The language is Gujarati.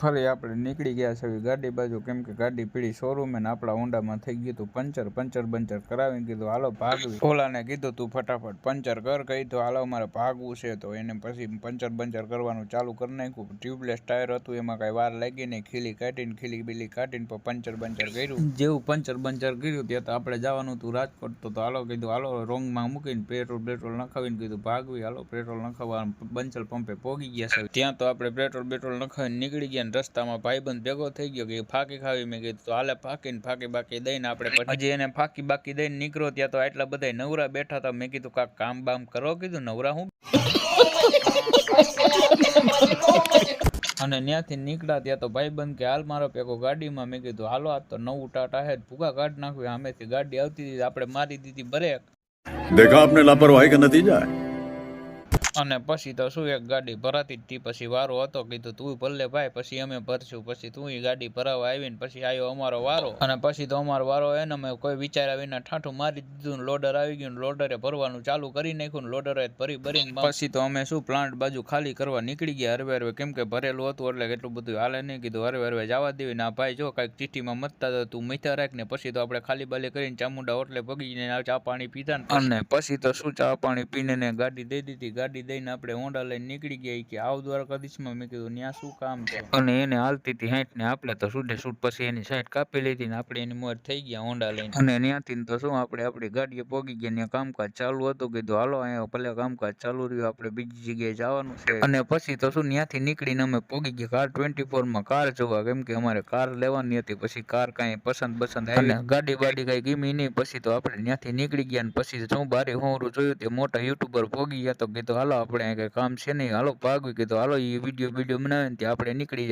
ફરી આપણે નીકળી ગયા છે ગાડી બાજુ. કેમ કે ગાડી પીડી શોરૂમ ને આપણા ઊંડામાં થઈ ગયું હતું. પંચર પંચર, બંચર કરાવીને કીધું, હાલો, ભાગવી. ઓલાને કીધું, તું ફટાફટ પંચર કર, કહી તો, હાલો, મારે ભાગવું છે. તો એને પછી પંચર, બંચર કરવાનું ચાલુ કરી નાખ્યું. ટ્યુબલેસ ટાયર હતું, એમાં કઈ વાર લાગી નહીં. ખીલી કાઢીને, ખીલી બીલી કાઢીને પણ પંચર, બંચર કર્યું. જેવું પંચર, બંચર કર્યું, ત્યાં તો આપણે જવાનું હતું રાજકોટ. તો તો હાલો કીધું, હાલો, રોંગમાં મૂકીને પેટ્રોલ પેટ્રોલ નખાવીને કીધું, ભાગવી. હાલો પેટ્રોલ નખાવવા બંચર પંપે પોગી ગયા છે. ત્યાં તો આપણે પેટ્રોલ પેટ્રોલ નખાવીને નીકળી ગયા અને રસ્તામાં ભાઈબંધ ભેગો થઈ ગયો કે ફાંકી ખાવી. મેં કીધું તો હાલે ફાંકીને ફાંકી બાકી દઈને આપણે હજી એને ફાંકી બાકી દઈને નીકળો ત્યાં તો આટલા બધા નવરા બેઠા હતા. મેં કીધું કાંક કામ બામ કરો? કીધું નવરા હું? અને ત્યાંથી નીકળ્યા ત્યાં તો ભાઈ બંધ કે હાલ મારો પેકો ગાડીમાં. મેં કીધું હાલો આ તો નવું ટાટા હે ભૂગા કાઢ નાખ્યું અમેથી ગાડી આવતી હતી આપણે મારી દીધી બ્રેક. દેખા આપને લાપરવાહી કે નતીજા અને પછી તો શું એક ગાડી ભરાતી જ હતી પછી વારો હતો કીધું તું ભલે ભાઈ પછી અમે ભરશું પછી તું ગાડી ભરાવા આવીને પછી આવ્યો અમારો વારો. અને પછી તો અમારો વારો એને અમે કોઈ વિચાર્યા વિના ઠાઠું મારી દીધું લોડર આવી ગયું લોડરે ભરવાનું ચાલુ કરી નાખ્યું લોડરે ભરી ભરીને પછી તો અમે શું પ્લાન્ટ બાજુ ખાલી કરવા નીકળી ગયા હરવે હરવે કેમ કે ભરેલું હતું એટલે એટલું બધું હાલે નહીં કીધું હરવે હરવે જવા દેવી ના ભાઈ જો કાંઈક ચીઠીમાં મતતા હતા તું મીઠા રાખ ને પછી તો આપણે ખાલી બાલી કરીને ચામુંડા ઓટલે પગીને ચા પાણી પીધા અને પછી તો શું ચા પાણી પીને ગાડી દઈ દીધી ગાડી દઈને આપણે હોન્ડા લઈને નીકળી ગયા કે આવ દ્વારકાધીશમાં મેં કીધું ત્યાં શું કામ છે? અને એને હાલતી હતી હાઈટ ને આપણે તો શું શૂટ પછી એની સાઈડ કાપી લીધી ને આપણે એની મોર થઈ ગયા હોન્ડા લઈને. અને ત્યાંથી તો શું આપણે આપણી ગાડીએ પોગી ગયા ત્યાં કામકાજ ચાલુ હતું. કીધું હાલો અહીંયા ભલે કામકાજ ચાલુ રહ્યું આપણે બીજી જગ્યાએ જવાનું છે. અને પછી તો શું ત્યાંથી નીકળીને અમે પોગી ગયા. કાર ટ્વેન્ટી ફોરમાં કાર જોવા કેમ કે અમારે કાર લેવાની હતી. પછી કાર કાંઈ પસંદ પસંદ આવી ગાડી બાડી કાંઈ ગમી નહીં. પછી તો આપણે ત્યાંથી નીકળી ગયા ને પછી શું બારે હોરું જોયું તે મોટા યુટ્યુબર પોગી ગયા તો કીધું હાલો આપણે અહીં કઈ કામ છે નહીં. હાલો ભાગવી કીધું. હાલો એ વીડિયો વીડિયો બનાવીને ત્યાં આપણે નીકળી જાય.